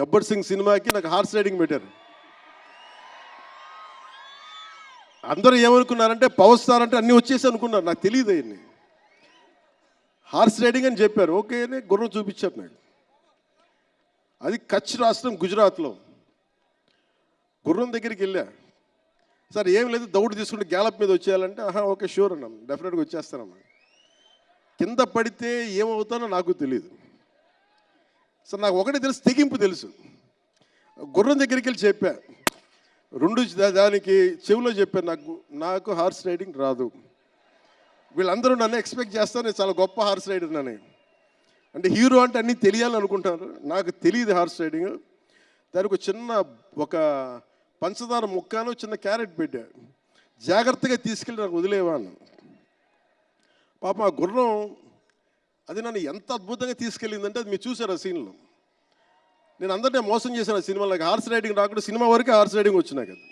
గబ్బర్ సింగ్ సినిమాకి నాకు horse riding పెట్టారు. అందరూ ఏమనుకున్నారంటే పవర్ స్టార్ అంటే అన్నీ వచ్చేసి అనుకున్నారు. నాకు తెలియదు అన్ని హార్స్ రైడింగ్ అని చెప్పారు. ఓకే అని గుర్రం చూపించారు నాకు. అది కచ్ రాష్ట్రం గుజరాత్లో. గుర్రం దగ్గరికి వెళ్ళా. సార్ ఏం లేదు దౌడు తీసుకుంటే గ్యాలప్ మీద వచ్చేయాలంటే ఆహా ఓకే షూర్ అన్నాం. డెఫినెట్గా వచ్చేస్తానమ్మా. కింద పడితే ఏమవుతానో నాకు తెలియదు సార్ నాకు ఒకటి తెలుసు తెగింపు తెలుసు. గుర్రం దగ్గరికి వెళ్ళి చెప్పా. రెండు దా- దానికి చెవిలో చెప్పాను నాకు నాకు హార్స్ రైడింగ్ రాదు. వీళ్ళందరూ నన్ను ఎక్స్పెక్ట్ చేస్తారు నేను చాలా గొప్ప హార్స్ రైడర్ నన్ను. అంటే హీరో అంటే అన్నీ తెలియాలని అనుకుంటారు నాకు తెలియదు హార్స్ రైడింగ్. దానికి ఒక చిన్న ఒక పంచదార ముక్కను చిన్న క్యారెట్ పెట్టా. జాగ్రత్తగా తీసుకెళ్ళి నాకు వదిలేవాను. పాప ఆ గుర్రం అది నన్ను ఎంత అద్భుతంగా తీసుకెళ్ళిందంటే అది మీరు చూసారు ఆ సీన్లో? నేను అందరినీ మోసం చేశాను ఆ హార్స్ రైడింగ్ రాకుండా సినిమా వరకే హార్స్ రైడింగ్ వచ్చినా కదా